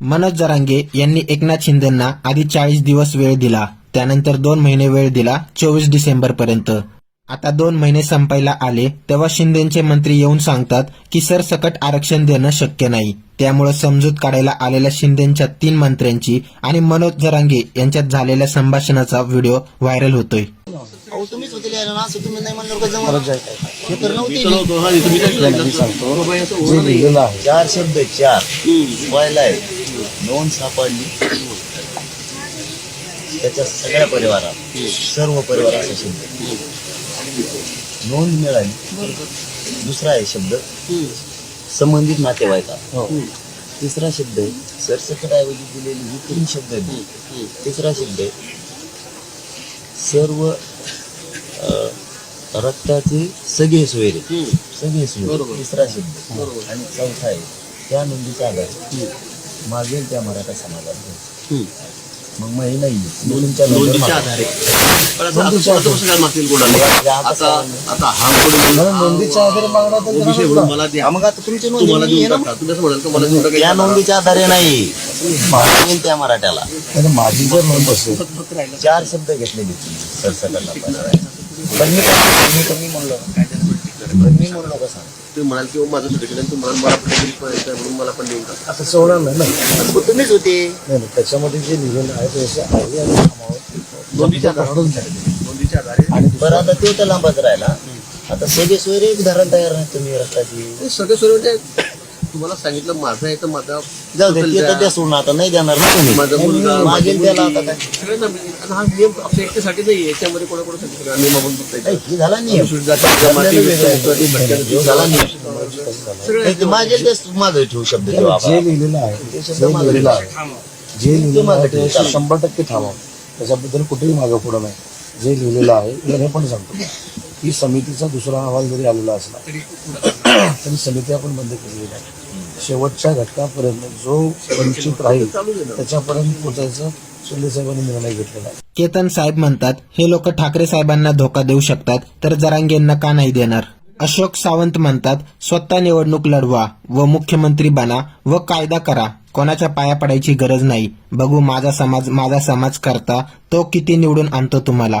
मनोज जरांगे यांनी एकनाथ शिंदेंना आधी चाळीस दिवस वेळ दिला त्यानंतर दोन महिने वेळ दिला चोवीस डिसेंबर पर्यंत. आता दोन महिने संपायला आले तेव्हा शिंदेचे मंत्री येऊन सांगतात की सरसकट आरक्षण देणं शक्य नाही. त्यामुळे समजूत काढायला आलेल्या शिंदेच्या तीन मंत्र्यांची आणि मनोज जरांगे यांच्यात झालेल्या संभाषणाचा व्हिडिओ व्हायरल होतोय. तुम्हीच होते ना? असं तुम्ही नाही? हे तर नव्हते चार शब्द चार. पहिला आहे. नोंद सापडली. त्याच्या सगळ्या परिवारात सर्व परिवार असा शब्द. नोंद मिळाली. दुसरा आहे शब्द संबंधित नातेवाईका हो. तिसरा शब्द आहे सरसकट ऐवजी दिलेली ही तीन शब्द आहेत. तिसरा शब्द आहे सर्व रक्ताचे सगळे सोयरे. सगळे सोयरे. तिसरा शब्द आणि चौथा आहे त्या नोंदीचा आधार. मागेल त्या मराठा समाजात. मग मग हे नाही. मुलींच्या नोंदीच्या आधारे. पण आता आपण स्वतः कसं काय मागतील कोणाला? आता आता हा कोणी म्हणून नोंदीच्या आधारे मागणं तर विषय देणार म्हणून मला द्या. मग आता तुमची नोंद तुम्हाला नाही आहे देऊन ना. टाका तुम्ही असं म्हणाल का मला देऊन टाका या नोंदीच्या आधारे नाही. मागेल त्या मराठ्याला. माझी जर नोंद असेल. चार शब्द घेतलेले तुम्ही सरसकटला पण मी काय- मी कमी म्हणलो. पण मी म्हणलो का सांग. तुम्ही म्हणाल की माझं सर्टिफिकेट आहे मला पण म्हणून मला पण देऊन टाका. असं सोडणार नाही ना. मग तुम्हीच होते. नाही नाही, त्याच्यामध्ये जे लिहिलेलं आहे ते असं आहे आणि कामावर नोंदीच्या काढून झालेलं. नोंदीच्या आधारे. आणि बरं आता तो तर लांबच राहिला. आता सगळे सोयरे एक धरण तयार नाही तुम्ही रक्ताची ते सगळे सोडून म्हणजे तुम्हाला सांगितलं माझं आहे तर माझा जाऊ दे ते तर द्या. सोडून आता नाही देणार ना तुम्ही. माझा मुलगा मागेल त्याला आता काय? सगळ्यांना मिळेल. आणि हा नियम आपल्या एकट्यासाठी नाही आहे. याच्यामध्ये कोणाकोणासाठी नाही. हे झाला नियम. अनुसूचित जाती, जमाती, विस्तारित भटक्या हे झाला नियम. मागेल तेच ठेवू शब्द ठेवा जे लिहिलेलं आहे ते लिहिलेलं. आहे जे लिहिलेलं आहे ते. शंभर टक्के थांबावं त्याच्याबद्दल कुठेही मागं पुढं नाही. जे लिहिलेलं आहे मी हे पण सांगतो. की समितीचा दुसरा अहवाल जरी आलेला असला तरी समिती आपण बंद केलेली नाही शेवटच्या घटकापर्यंत जो वंचित राहील त्याच्यापर्यंत पोचायचा शिंदे साहेबांनी निर्णय घेतलेला आहे. केतन साहेब म्हणतात हे लोक ठाकरे साहेबांना धोका देऊ शकतात तर जरांगेंना का नाही देणार? अशोक सावंत म्हणतात स्वतः निवडणूक लढवा व मुख्यमंत्री बना व कायदा करा. कोणाच्या पाया पडायची गरज नाही. बघू माझा समाज माझा समाज करता तो किती निवडून आणतो तुम्हाला.